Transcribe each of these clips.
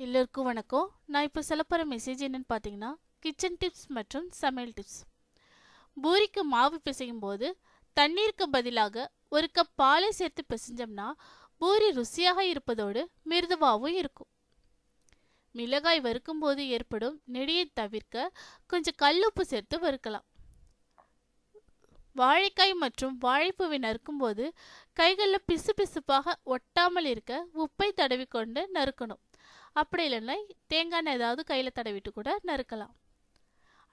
எல்லோருக்கும் வணக்கம். நான் இப்போ சொல்ல போகிற மெசேஜ் என்னென்னு பார்த்தீங்கன்னா கிச்சன் டிப்ஸ் மற்றும் சமையல் டிப்ஸ் பூரிக்கு மாவு பிசையும் போது தண்ணீருக்கு பதிலாக ஒரு கப் பாலை சேர்த்து பிசைஞ்சோம்னா பூரி ருசியாக இருப்பதோடு மிருதுவாகவும் இருக்கும். மிளகாய் வறுக்கும் போது ஏற்படும் நெடியை தவிர்க்க கொஞ்சம் கல்லுப்பு சேர்த்து வறுக்கலாம். வாழைக்காய் மற்றும் வாழைப்பூவை நறுக்கும்போது கைகளில் பிசு பிசுப்பாக ஒட்டாமல் இருக்க உப்பை தடவிக்கொண்டு நறுக்கணும். அப்படி இல்லைன்னா தேங்காய் எண்ணெய் ஏதாவது கையில் தடவிட்டு கூட நறுக்கலாம்.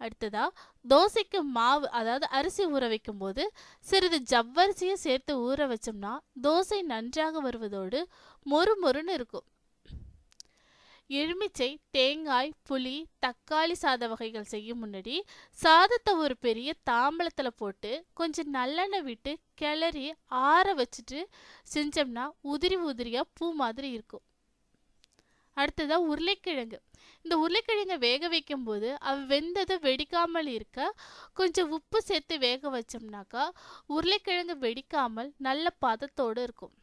அடுத்ததா தோசைக்கு மாவு அதாவது அரிசி ஊற வைக்கும்போது சிறிது ஜவ்வரிசியை சேர்த்து ஊற வச்சோம்னா தோசை நன்றாக வருவதோடு மொறு மொறுன்னு இருக்கும். எலுமிச்சை தேங்காய் புளி தக்காளி சாத வகைகள் செய்யும் முன்னாடி சாதத்தை ஒரு பெரிய தாம்பளத்தில் போட்டு கொஞ்சம் நல்லெண்ணெய் விட்டு கிளறி ஆற வச்சுட்டு செஞ்சோம்னா உதிரி உதிரியாக பூ மாதிரி இருக்கும். அடுத்ததாக உருளைக்கிழங்கு. இந்த உருளைக்கிழங்கை வேக வைக்கும்போது அவ வெந்ததை வெடிக்காமல் இருக்க கொஞ்சம் உப்பு சேர்த்து வேக வச்சோம்னாக்கா உருளைக்கிழங்கு வெடிக்காமல் நல்ல பதத்தோடு இருக்கும்.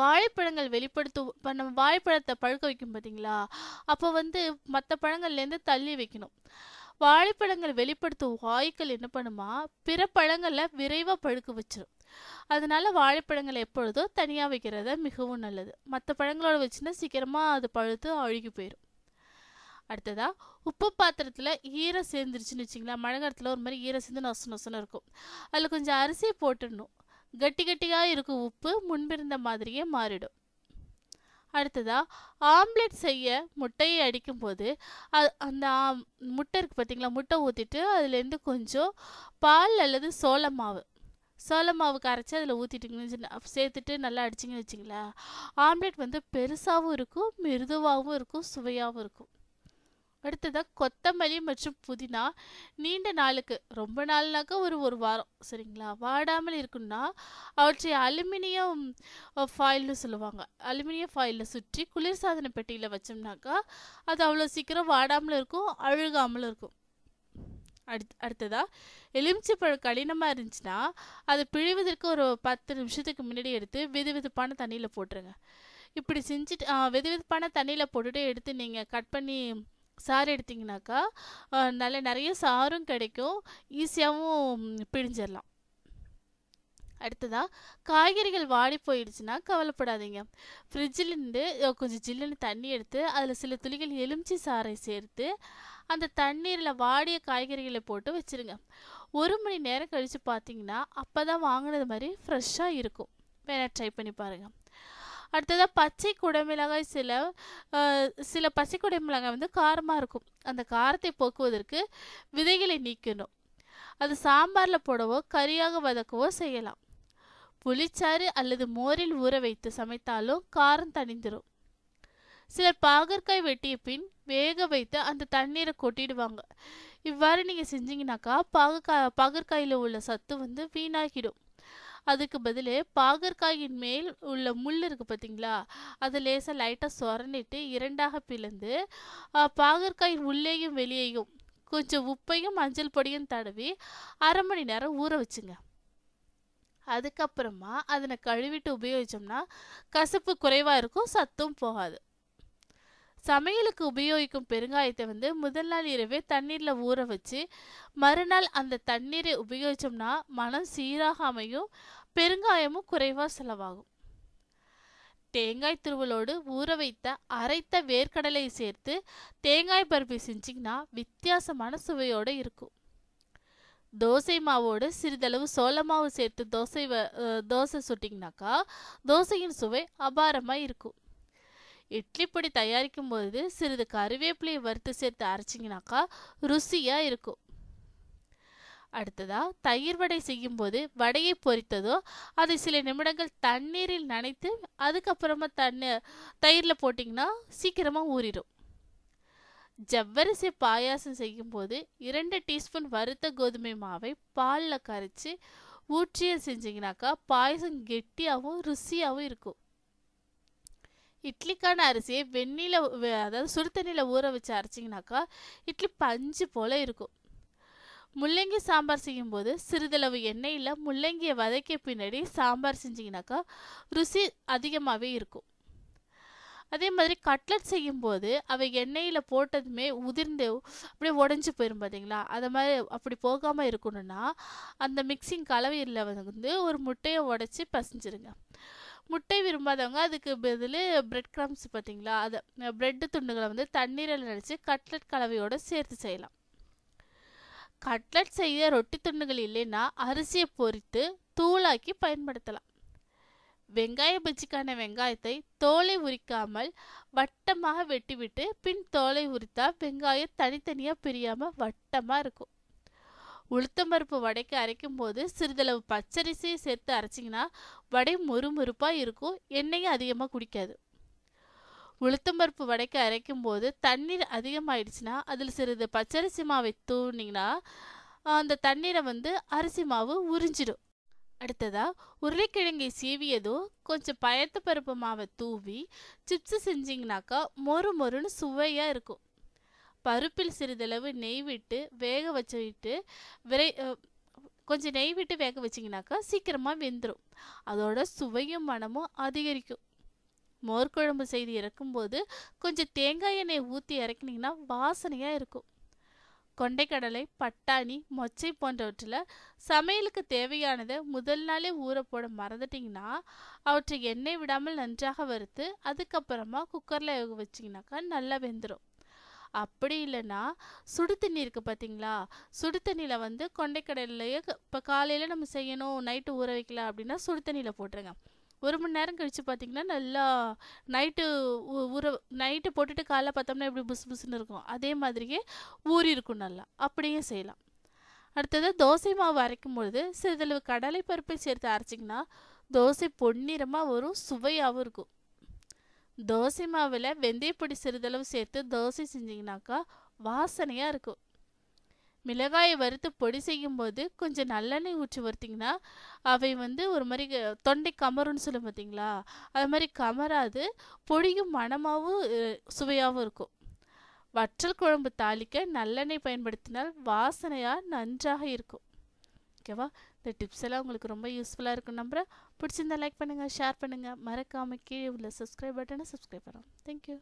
வாழைப்பழங்கள் வெளிப்படுத்தும் இப்போ நம்ம வாழைப்பழத்தை பழுக்க வைக்கும் பார்த்தீங்களா அப்போ வந்து மற்ற பழங்கள்லேருந்து தள்ளி வைக்கணும். வாழைப்பழங்கள் வெளிப்படுத்தும் வாயுக்கள் என்ன பண்ணுமா? பிற பழங்களை விரைவாக பழுக்க வச்சிடும் அதனால வாழைப்பழங்கள் எப்பொழுதும் தனியாக வைக்கிறத மிகவும் நல்லது. மற்ற பழங்களோட வச்சுன்னா சீக்கிரமாக அது பழுத்து அழுகி போயிடும் அடுத்ததா உப்பு பாத்திரத்தில் ஈரம் சேர்ந்துருச்சுன்னு வச்சிங்களா மழை காலத்தில் ஒரு மாதிரி ஈரம் சேர்ந்து நொசு நொசுன்னு இருக்கும். அதில் கொஞ்சம் அரிசி போட்டுடணும். கட்டி கட்டியாக இருக்கும் உப்பு முன்பிருந்த மாதிரியே மாறிடும். அடுத்ததா ஆம்லெட் செய்ய முட்டையை அடிக்கும்போது அது அந்த ஆம்- முட்டை இருக்குது பார்த்தீங்களா முட்டை ஊற்றிட்டு அதுலேருந்து கொஞ்சம் பால் அல்லது சோள மாவு சோள மாவு கரைச்சி அதில் ஊற்றிட்டிங்கன்னு சேர்த்துட்டு நல்லா அடிச்சிங்கன்னு வச்சிங்களேன் ஆம்லெட் வந்து பெருசாகவும் இருக்கும் மிருதுவாகவும் இருக்கும் சுவையாகவும் இருக்கும். அடுத்ததாக கொத்தமல்லி மற்றும் புதினா. நீண்ட நாளுக்கு ரொம்ப நாள்னாக்கா ஒரு ஒரு வாரம் சரிங்களா? வாடாமல் இருக்குன்னா அவற்றை அலுமினியம் ஃபாயில்னு சொல்லுவாங்க. அலுமினியம் ஃபாயிலில் சுற்றி குளிர்சாதன பெட்டியில் வச்சோம்னாக்கா அது அவ்வளோ சீக்கிரம் வாடாமல் இருக்கும் அழுகாமல் இருக்கும். அடுத் அடுத்ததா? எலுமிச்சை பழம் கடினமாக இருந்துச்சுன்னா அதை பிழிவதற்கு ஒரு பத்து நிமிஷத்துக்கு முன்னாடி எடுத்து வெது வெதுப்பான தண்ணியில் போட்டுருங்க. இப்படி செஞ்சுட்டு வெது வெதுப்பான தண்ணியில் போட்டுட்டு எடுத்து நீங்கள் கட் பண்ணி சாறு எடுத்திங்கனாக்கா நல்ல நிறைய சாரும் கிடைக்கும். ஈஸியாகவும் பிழிஞ்சிடலாம் அடுத்ததா? காய்கறிகள் வாடி போயிடுச்சுன்னா கவலைப்படாதீங்க. ஃப்ரிட்ஜிலேருந்து கொஞ்சம் ஜில்லுன்னு தண்ணி எடுத்து அதில் சில துளிகள் எலுமிச்சை சாறை சேர்த்து அந்த தண்ணீரில் வாடிய காய்கறிகளை போட்டு வச்சிருங்க. ஒரு மணி நேரம் கழித்து பார்த்தீங்கன்னா அப்போ தான் வாங்கினது மாதிரி ஃப்ரெஷ்ஷாக இருக்கும். வேணால் ட்ரை பண்ணி பாருங்கள் அடுத்ததாக பச்சை குடமிளகாய் சில சில பச்சை குடமிளகாய் வந்து காரமாக இருக்கும். அந்த காரத்தை போக்குவதற்கு விதைகளை நீக்கணும். அது சாம்பாரில் போடவோ கறியாக வதக்கவோ செய்யலாம். புளிச்சாறு அல்லது மோரில் ஊற வைத்து சமைத்தாலும் காரம் தணிந்துடும் சிலர் பாகற்காய் வெட்டிய பின் வேக வைத்து அந்த தண்ணீரை கொட்டிடுவாங்க. இவ்வாறு நீங்கள் செஞ்சீங்கன்னாக்கா பாகற்காய் பாகற்காயில் உள்ள சத்து வந்து வீணாகிடும். அதுக்கு பதில் பாகற்காயின் மேல் உள்ள முள் இருக்குது பார்த்தீங்களா அதை லேசாக லைட்டாக சொரண்டிட்டு இரண்டாக பிளந்து பாகற்காயின் உள்ளேயும் வெளியேயும் கொஞ்சம் உப்பையும் மஞ்சள் பொடியும் தடவி அரை மணி நேரம் ஊற வச்சுங்க. அதுக்கப்புறமா அதனை கழுவிட்டு உபயோகிச்சோம்னா கசப்பு குறைவாக இருக்கும் சத்தும் போகாது. சமையலுக்கு உபயோகிக்கும் பெருங்காயத்தை வந்து முதல் நாள் இரவே தண்ணீரில் ஊற வச்சு மறுநாள் அந்த தண்ணீரை உபயோகிச்சோம்னா மனம் சீராக அமையும் பெருங்காயமும் குறைவாக செலவாகும். தேங்காய் துருவலோடு ஊற வைத்த அரைத்த வேர்க்கடலை சேர்த்து தேங்காய் பருப்பு செஞ்சிங்கன்னா வித்தியாசமான சுவையோடு இருக்கும். தோசை மாவோடு சிறிதளவு சோள மாவு சேர்த்து தோசை வ- தோசை சுட்டிங்கனாக்கா தோசையின் சுவை அபாரமாக இருக்கும். இட்லி பொடி தயாரிக்கும் போது சிறிது கருவேப்பிலையை வறுத்து சேர்த்து அரைச்சிங்கனாக்கா ருசியாக இருக்கும். அடுத்ததா தயிர் வடை செய்யும்போது வடையை பொரித்ததோ அதை சில நிமிடங்கள் தண்ணீரில் நனைத்து அதுக்கப்புறமா தண்ணி தயிரில் போட்டிங்கன்னா சீக்கிரமாக ஊறிடும் ஜவ்வரிசி பாயாசம் செய்யும்போது இரண்டு டீஸ்பூன் வறுத்த கோதுமை மாவை பாலில் கரைச்சி ஊற்றிய செஞ்சிங்கனாக்கா பாயசம் கெட்டியாகவும் ருசியாகவும் இருக்கும். இட்லிக்கான அரிசியை வெந்நில அதாவது சுடுதண்ணியில் ஊற வச்சு அரைச்சிங்கனாக்கா இட்லி பஞ்சு போல் இருக்கும். முள்ளங்கி சாம்பார் செய்யும்போது சிறிதளவு எண்ணெயில் முள்ளங்கியை வதக்கிய பின்னாடி சாம்பார் செஞ்சிங்கனாக்கா ருசி அதிகமாகவே இருக்கும். அதே மாதிரி கட்லட் செய்யும்போது அவை எண்ணெயில் போட்டதுமே உதிர்ந்து அப்படியே உடஞ்சி போயிடும் பார்த்தீங்களா அதை மாதிரி அப்படி போகாமல் இருக்கணும்னா அந்த மிக்சிங் கலவையில் வந்து ஒரு முட்டையை உடச்சி பசைஞ்சிருங்க. முட்டை விரும்பாதவங்க அதுக்கு பதில் பிரெட் கிரம்ஸ் பார்த்தீங்களா அதை பிரெட்டு துண்டுகளை வந்து தண்ணீரில் நினச்சி கட்லட் கலவையோடு சேர்த்து செய்யலாம். கட்லட் செய்ய ரொட்டி துண்டுகள் இல்லைன்னா அரிசியை பொரித்து தூளாக்கி பயன்படுத்தலாம். வெங்காய பஜ்ஜிக்கான வெங்காயத்தை தோலை உரிக்காமல் வட்டமாக வெட்டிவிட்டு பின் தோலை உரித்தா வெங்காயம் தனித்தனியாக பிரியாமல் வட்டமாக இருக்கும். உளுத்தம்பருப்பு வடைக்கு அரைக்கும் போது சிறிதளவு பச்சரிசியை சேர்த்து அரைச்சிங்கன்னா வடை மொறுமொறுப்பாக இருக்கும். எண்ணெயும் அதிகமாக குடிக்காது. உளுத்தம்பருப்பு வடைக்கு அரைக்கும் போது தண்ணீர் அதிகமாயிடுச்சுன்னா அதில் சிறிது பச்சரிசி மாவை தூண்டிங்கன்னா அந்த தண்ணீரை வந்து அரிசி மாவு உறிஞ்சிடும். அடுத்ததாக உருளைக்கிழங்கை சீவியதும் கொஞ்சம் பயத்து பருப்பு மாவை தூவி சிப்ஸ் செஞ்சிங்கனாக்கா மொறு மொறுன்னு சுவையாக இருக்கும். பருப்பில் சிறிதளவு நெய் விட்டு வேக வச்சுட்டு விரை கொஞ்சம் நெய் விட்டு வேக வச்சிங்கனாக்கா சீக்கிரமாக வெந்துடும் அதோட சுவையும் மனமும் அதிகரிக்கும். மோர் குழம்பு செய்து இறக்கும்போது கொஞ்சம் தேங்காய் எண்ணெய் ஊற்றி இறக்குனிங்கன்னா வாசனையாக இருக்கும். கொண்டைக்கடலை பட்டாணி மொச்சை போன்றவற்றில் சமையலுக்கு தேவையானதை முதல் நாளே ஊற போட மறந்துட்டிங்கன்னா அவற்றை எண்ணெய் விடாமல் நன்றாக வறுத்து அதுக்கப்புறமா குக்கரில் வேக வச்சிங்கனாக்கா நல்லா வெந்துடும் அப்படி இல்லைன்னா சுடு தண்ணி இருக்குது பார்த்தீங்களா? சுடு தண்ணியில் வந்து கொண்டைக்கடலையே இப்போ காலையில் நம்ம செய்யணும் நைட்டு ஊற வைக்கலாம் அப்படின்னா சுடு தண்ணியில் போட்டுருங்க. ஒரு மணி நேரம் கழித்து பார்த்தீங்கன்னா நல்லா நைட்டு ஊற நைட்டு போட்டுட்டு காலைல பார்த்தோம்னா எப்படி புஸ் புசுன்னு இருக்கும். அதே மாதிரியே ஊறி இருக்கும் நல்லா. அப்படியும் செய்யலாம். அடுத்தது தோசை மாவு அரைக்கும் பொழுது சிறிதளவு கடலை பருப்பை சேர்த்து அரைச்சிங்கன்னா தோசை பொன்னிறமாக வரும் சுவையாகவும் இருக்கும். தோசை மாவில் வெந்தயப்பொடி சிறிதளவு சேர்த்து தோசை செஞ்சிங்கனாக்கா வாசனையாக இருக்கும். மிளகாயை வறுத்து பொடி செய்யும்போது கொஞ்சம் நல்லெண்ணெய் ஊற்றி வறுத்திங்கன்னா அவை வந்து ஒரு மாதிரி தொண்டை கமருன்னு சொல்லும் பார்த்தீங்களா அது மாதிரி கமராது பொடியும் மணமாகவும் சுவையாகவும் இருக்கும். வற்றல் குழம்பு தாளிக்க நல்லெண்ணெய் பயன்படுத்தினால் வாசனையாக நன்றாக இருக்கும். ஓகேவா? இந்த டிப்ஸ் எல்லாம் உங்களுக்கு ரொம்ப யூஸ்ஃபுல்லாக இருக்கும் நம்புகிறேன் பிடிச்சிருந்தா லைக் பண்ணுங்கள் ஷேர் பண்ணுங்கள் மறக்காமல் கீழே உள்ள சப்ஸ்கிரைப் பட்டனை சப்ஸ்கிரைப் பண்ணுறோம் தேங்க்யூ